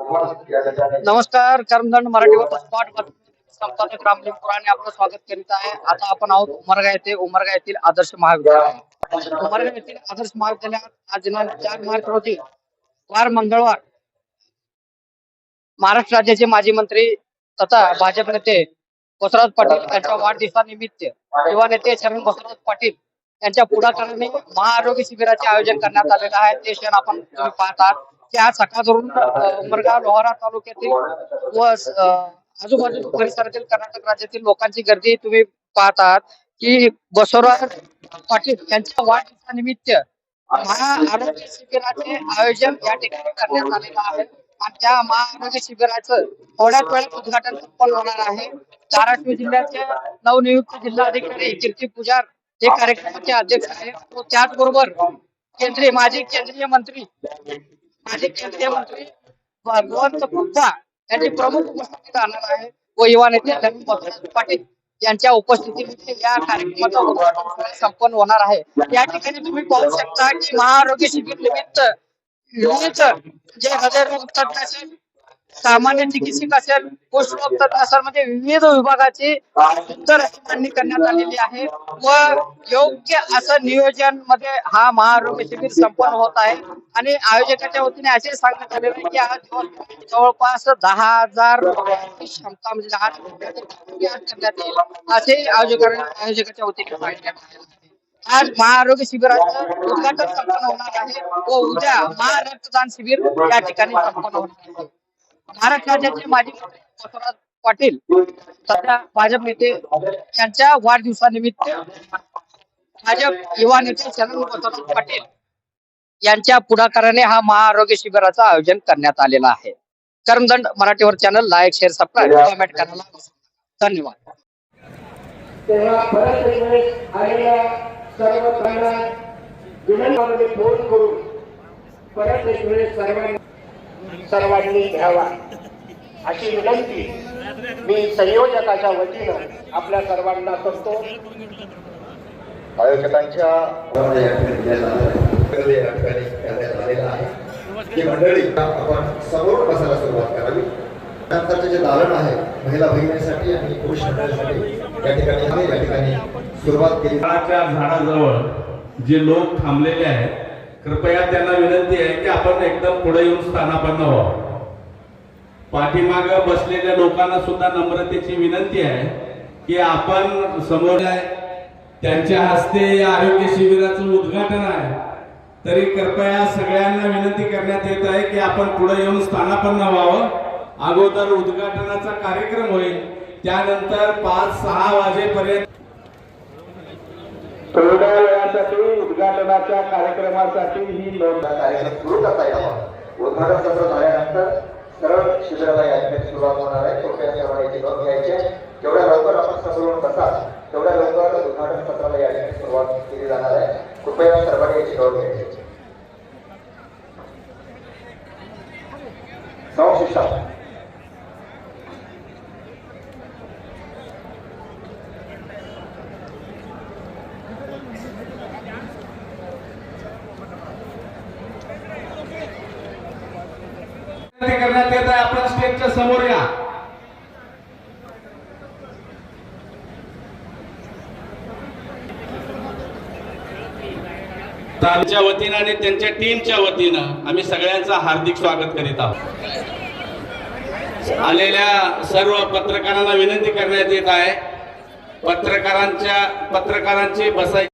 नमस्कार कर्मदंड मराठीवर स्पॉट संपादक रामदेव पुराणे आपलं स्वागत करीत आहे. आता आपण आहोत उमरगा येथे. उमरगा येथील आदर्श महाविद्यालय. उमरगा येथील आदर्श महाविद्यालयात आज दिनांक चार मार्च रोजी वार मंगळवार महाराष्ट्र राज्याचे माजी मंत्री तथा भाजप नेते बसवराज पाटील यांच्या वाढदिवसानिमित्त युवा नेते शरण बसवराज पाटील यांच्या पुढाकाराने महाआरोग्य शिबिराचे आयोजन करण्यात आलेलं आहे. ते क्षण आपण तुम्ही पाहतात की आज सकाळवरून उमरगाव लोहारा तालुक्यातील व आजूबाजू परिसरातील कर्नाटक राज्यातील लोकांची गर्दी तुम्ही पाहतात की बसवराज पाटील यांच्या वाढदिवसानिमित्त महाआरोग्य शिबिराचे आयोजन या ठिकाणी करण्यात आलेलं आहे. आणि त्या महाआरोग्य शिबिराचं थोड्याच वेळात उद्घाटन संपन्न होणार आहे. धाराशिव जिल्ह्याचे नवनियुक्त जिल्हाधिकारी कीर्ती पुजार हे कार्यक्रमाचे अध्यक्ष आहेत. त्याचबरोबर केंद्रीय माजी केंद्रीय मंत्री माजी केंद्रीय मंत्री भगवंत बुद्धा यांची प्रमुख उपस्थिती राहणार आहे. व युवा नेते पाटील यांच्या उपस्थितीमध्ये या कार्यक्रमाचा उद्घाटन संपन्न होणार आहे. या ठिकाणी तुम्ही पाहू शकता की महाआरोग्य शिबिर निमित्त विविध जे हृदयरोग तज्ञ असेल सामान्य चिकित्सक असेल पोषरोग तज्ञ असेल म्हणजे विविध विभागाची मांडणी करण्यात आलेली आहे. व योग्य असं नियोजनमध्ये हा महाआरोग्य शिबिर संपन्न होत आहे. आणि आयोजकाच्या वतीने असे सांगण्यात आलेलं आहे की हा जवळपास दहा हजार क्षमता म्हणजे दहा करण्यात येईल असे आयोजकांना आयोजकाच्या वतीने सांगण्यात आहे. आज महाआरोग्य शिबिराचं उद्घाटन संपन्न होणार आहे. व उद्या महारक्तदान शिबिर या ठिकाणी संपन्न होणार आहे. महाराष्ट्र राज्याचे माजी बसवराज पाटील सध्या भाजप नेते यांच्या वाढदिवसानिमित्त भाजप युवा नेते शरण बसवराज पाटील यांच्या पुढाकाराने हा महाआरोग्य शिबिराचं आयोजन करण्यात आलेलं आहे. कर्मदंड मराठीवर channel like share subscribe comment करायला धन्यवाद. तेव्हा परत वेळेस आलेल्या सर्व विनंतीमध्ये फोन करून परत एक वेळेस सर्वांना सर्वांनी घ्यावा. अशी विनंती मी संयोजकाच्या वतीनं आपल्या सर्वांना करतो. आयोजकांच्या की मंडळी आपण समोर बसायला सुरुवात करावी. नंतरचे जे दालन आहे महिला भगिनीसाठी आणि पुरुष मंडळीसाठी या ठिकाणी या ठिकाणी सुरुवात केली. झाडाजवळ जे लोक थांबलेले आहेत कृपया त्यांना विनंती आहे की आपण एकदम पुढे येऊन स्थानापन्न व्हावं. पाठीमाग बसलेल्या लोकांना सुद्धा नम्रतेची विनंती आहे की आपण समोर त्यांच्या हस्ते या आरोग्य शिबिराचं उद्घाटन आहे. तरी कृपया सगळ्यांना विनंती करण्यात येत आहे की आपण पुढे येऊन स्थानापन्न व्हावं. अगोदर उद्घाटनाचा कार्यक्रम होईल. त्यानंतर पाच सहा वाजेपर्यंत थोड्या उद्घाटनाच्या कार्यक्रमासाठी ही नोंद कार्यक्रम सुरू करता यावा उद्घाटन सत्र झाल्यानंतर सरळ शिबिराला सुरुवात होणार आहे कृपया सर्वांची याची नोंद घ्यायची आहे. जेवढ्या लवकर आपण समोरून बसाल तेवढ्या लवकर उद्घाटन सत्राला या सुरुवात केली जाणार आहे कृपया सर्वांनी याची नोंद घ्यायची आहे. करण्यात येत आहे आपण स्टेजच्या समोर या. त्यांच्या वतीनं आणि त्यांच्या टीमच्या वतीनं आम्ही सगळ्यांचं हार्दिक स्वागत करीत आहोत. आलेल्या सर्व पत्रकारांना विनंती करण्यात येत आहे. पत्रकारांच्या पत्रकारांची बसायची